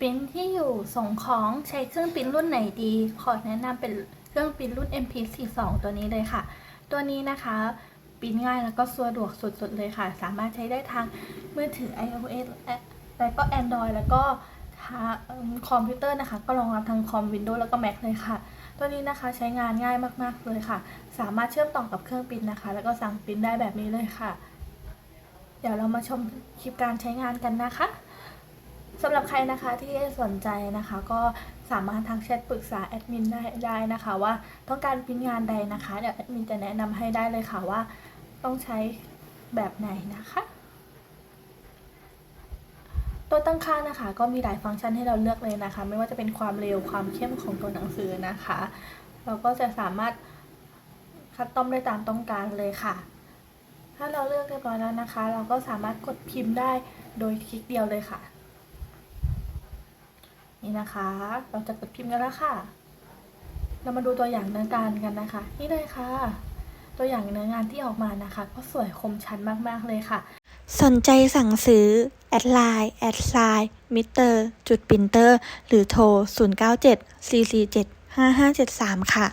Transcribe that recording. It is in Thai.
ปริ้นที่อยู่ส่งของใช้เครื่องปริ้นรุ่นไหนดี ขอแนะนำเป็นเครื่องปริ้นรุ่น MP42 ตัวนี้เลยค่ะ ตัวนี้นะคะปริ้นง่ายแล้วก็สะดวกสุดๆเลยค่ะ สามารถใช้ได้ทางมือถือ iOS แล้วก็ Android แล้วก็ทางคอมพิวเตอร์นะคะ ก็รองรับทางคอม Windows แล้วก็ Mac เลยค่ะ ตัวนี้นะคะใช้งานง่ายมากๆเลยค่ะ สามารถเชื่อมต่อกับเครื่องปริ้นนะคะ แล้วก็สั่งปริ้นได้แบบนี้เลยค่ะ เดี๋ยวเรามาชมคลิปการใช้งานกันนะคะ สำหรับใครนะคะที่สนใจนะคะ ก็สามารถทักแชทปรึกษาแอดมินได้ได้นะคะ ว่าต้องการปริ้นงานใดนะคะเดี๋ยวแอดมินจะแนะนำให้ได้เลยค่ะว่าต้องใช้แบบไหนนะคะ ตัวตั้งค่านะคะ ก็มีหลายฟังก์ชันให้เราเลือกเลยนะคะ ไม่ว่าจะเป็นความเร็วความเข้มของตัวหนังสือนะคะ เราก็จะสามารถคัดต้อมได้ตามต้องการเลยค่ะ ถ้าเราเลือกเรียบร้อยแล้วนะคะ เราก็สามารถกดพิมพ์ได้โดยคลิกเดียวเลยค่ะ นี้นะคะ เราจะกดพิมพ์กันแล้วค่ะ เรามาดูตัวอย่างเนื้องานกันนะคะ นี่เลยค่ะ ตัวอย่างเนื้องานที่ออกมานะคะ ก็สวยคมชัดมากๆเลยค่ะ สนใจสั่งซื้อ แอดไลน์แอดไซน์มิเตอร์จุดปินเตอร์ หรือโทร 097 447 5573 ค่ะ